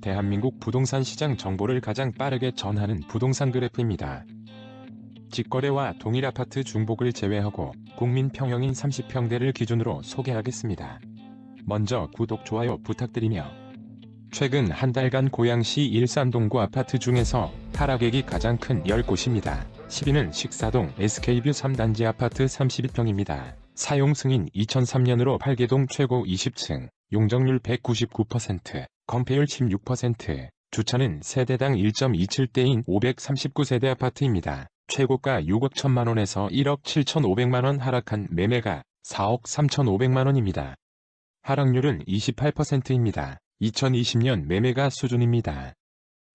대한민국 부동산 시장 정보를 가장 빠르게 전하는 부동산 그래프입니다. 직거래와 동일 아파트 중복을 제외하고 국민 평형인 30평대를 기준으로 소개하겠습니다. 먼저 구독, 좋아요 부탁드리며 최근 한 달간 고양시 일산동구 아파트 중에서 하락액이 가장 큰 10곳입니다. 10위는 식사동 SK뷰 3단지 아파트 32평입니다. 사용 승인 2003년으로 8개동 최고 20층, 용적률 199%, 건폐율 16%, 주차는 세대당 1.27대인 539세대 아파트입니다. 최고가 6억 1천만원에서 1억 7천5백만원 하락한 매매가 4억 3천5백만원입니다. 하락률은 28%입니다. 2020년 매매가 수준입니다.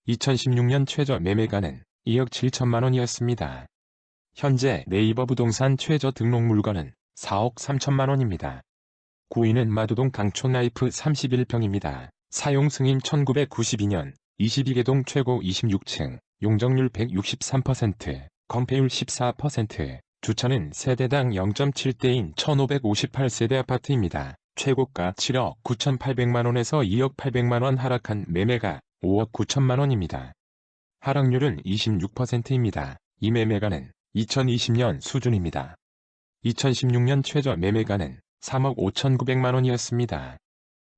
2016년 최저 매매가는 2억 7천만원이었습니다. 현재 네이버 부동산 최저 등록 물건은 4억 3천만원입니다. 9위는 마두동 강촌나이프 31평입니다. 사용 승인 1992년 22개동 최고 26층, 용적률 163%, 건폐율 14%, 주차는 세대당 0.7대인 1558세대 아파트입니다. 최고가 7억 9,800만원에서 2억 800만원 하락한 매매가 5억 9천만원입니다. 하락률은 26%입니다. 이 매매가는 2020년 수준입니다. 2016년 최저 매매가는 3억 5,900만원이었습니다.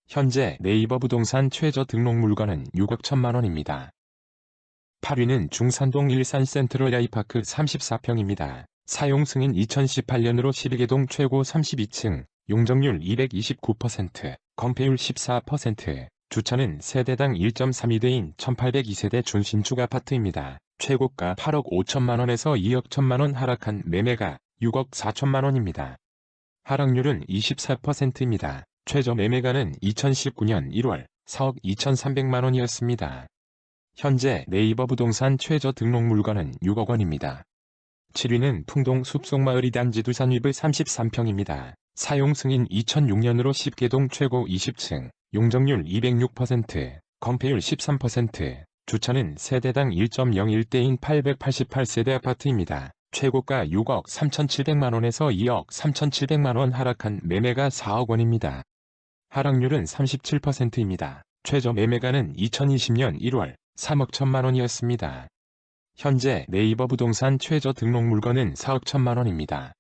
현재 네이버 부동산 최저 등록 물건은 6억 1천만 원입니다. 8위는 중산동 일산 센트럴 라이파크 34평입니다. 사용 승인 2018년으로 12개동 최고 32층, 용적률 229%, 건폐율 14%, 주차는 세대당 1.32대인 1802세대 준신축 아파트입니다. 최고가 8억 5천만원에서 2억 1천만원 하락한 매매가 6억 4천만원입니다. 하락률은 24%입니다. 최저 매매가는 2019년 1월 4억 2,300만 원이었습니다. 현재 네이버 부동산 최저 등록 물건은 6억 원입니다. 7위는 풍동 숲속마을 이 단지 두산 위브 33평입니다. 사용 승인 2006년으로 10개동 최고 20층, 용적률 206%, 건폐율 13%, 주차는 세대당 1.01대인 888세대 아파트입니다. 최고가 6억 3,700만원에서 2억 3,700만원 하락한 매매가 4억 원입니다. 하락률은 37%입니다. 최저 매매가는 2020년 1월 3억 1천만 원이었습니다. 현재 네이버 부동산 최저 등록 물건은 4억 1천만 원입니다.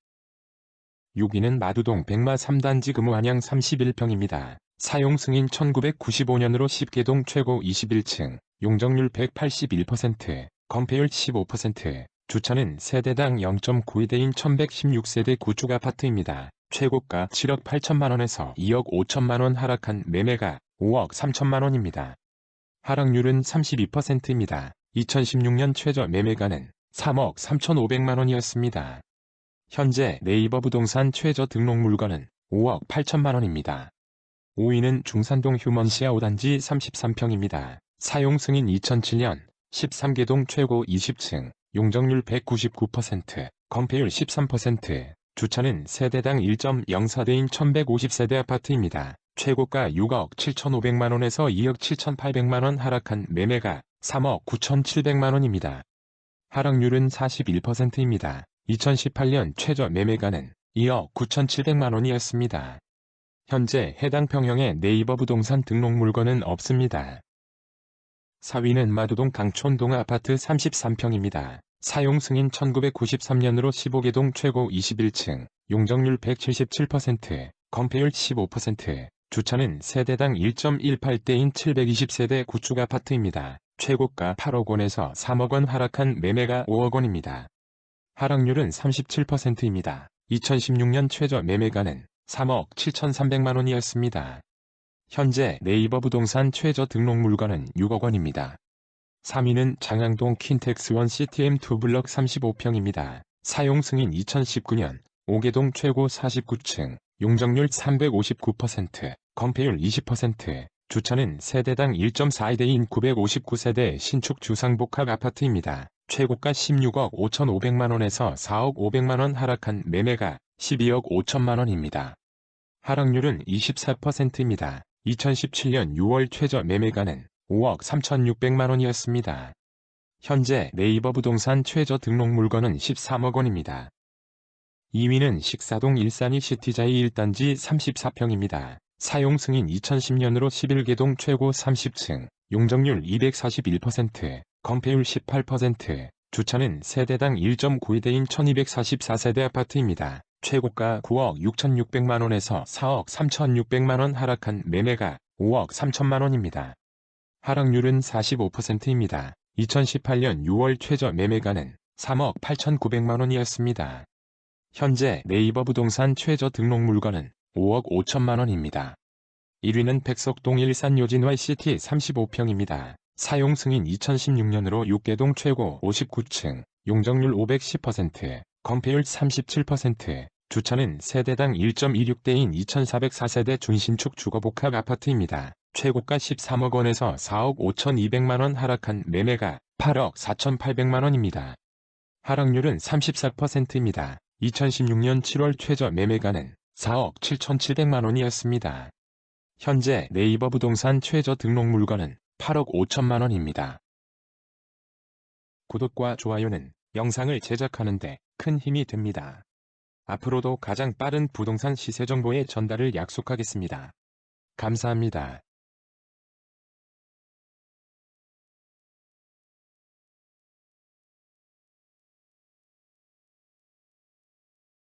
6위는 마두동 백마 3단지 금호한양 31평입니다. 사용 승인 1995년으로 10개동 최고 21층, 용적률 181%, 건폐율 15%, 주차는 세대당 0.92대인 1116세대 구축 아파트입니다. 최고가 7억 8천만원에서 2억 5천만원 하락한 매매가 5억 3천만원입니다. 하락률은 32%입니다. 2016년 최저 매매가는 3억 3천5백만원이었습니다. 현재 네이버 부동산 최저 등록 물건은 5억 8천만원입니다. 5위는 중산동 휴먼시아 5단지 33평입니다. 사용 승인 2007년 13개동 최고 20층, 용적률 199%, 건폐율 13%, 주차는 세대당 1.04대인 1150세대 아파트입니다. 최고가 6억 7천5백만원에서 2억 7천8백만원 하락한 매매가 3억 9천7백만원입니다. 하락률은 41%입니다. 2018년 최저 매매가는 2억 9천7백만원이었습니다. 현재 해당 평형의 네이버 부동산 등록 물건은 없습니다. 4위는 마두동 강촌동 아파트 33평입니다. 사용 승인 1993년으로 15개동 최고 21층, 용적률 177%, 건폐율 15%, 주차는 세대당 1.18대인 720세대 구축 아파트입니다. 최고가 8억 원에서 3억 원 하락한 매매가 5억 원입니다. 하락률은 37%입니다. 2016년 최저 매매가는 3억 7,300만 원이었습니다. 현재 네이버 부동산 최저 등록 물건은 6억 원입니다. 3위는 장항동 킨텍스원 CTM2 블럭 35평입니다. 사용 승인 2019년 5개동 최고 49층, 용적률 359%, 건폐율 20%, 주차는 세대당 1.42대인 959세대 신축 주상복합 아파트입니다. 최고가 16억 5,500만원에서 4억 500만원 하락한 매매가 12억 5천만원입니다. 하락률은 24%입니다. 2017년 6월 최저 매매가는 5억 3,600만 원이었습니다. 현재 네이버 부동산 최저 등록 물건은 13억 원입니다. 2위는 식사동 일산이 시티자이 1단지 34평입니다. 사용 승인 2010년으로 11개동 최고 30층, 용적률 241%, 건폐율 18%, 주차는 세대당 1.92대인 1244세대 아파트입니다. 최고가 9억 6,600만원에서 4억 3,600만원 하락한 매매가 5억 3천만원입니다. 하락률은 45%입니다. 2018년 6월 최저 매매가는 3억 8,900만 원이었습니다. 현재 네이버 부동산 최저 등록 물건은 5억 5천만 원입니다. 1위는 백석동 일산 요진 YCT 35평입니다. 사용 승인 2016년으로 6개동 최고 59층, 용적률 510%, 건폐율 37%, 주차는 세대당 1.26대인 2404세대 준신축 주거복합 아파트입니다. 최고가 13억 원에서 4억 5,200만 원 하락한 매매가 8억 4,800만 원입니다. 하락률은 34%입니다. 2016년 7월 최저 매매가는 4억 7,700만 원이었습니다. 현재 네이버 부동산 최저 등록 물건은 8억 5천만 원입니다. 구독과 좋아요는 영상을 제작하는데 큰 힘이 됩니다. 앞으로도 가장 빠른 부동산 시세 정보의 전달을 약속하겠습니다. 감사합니다.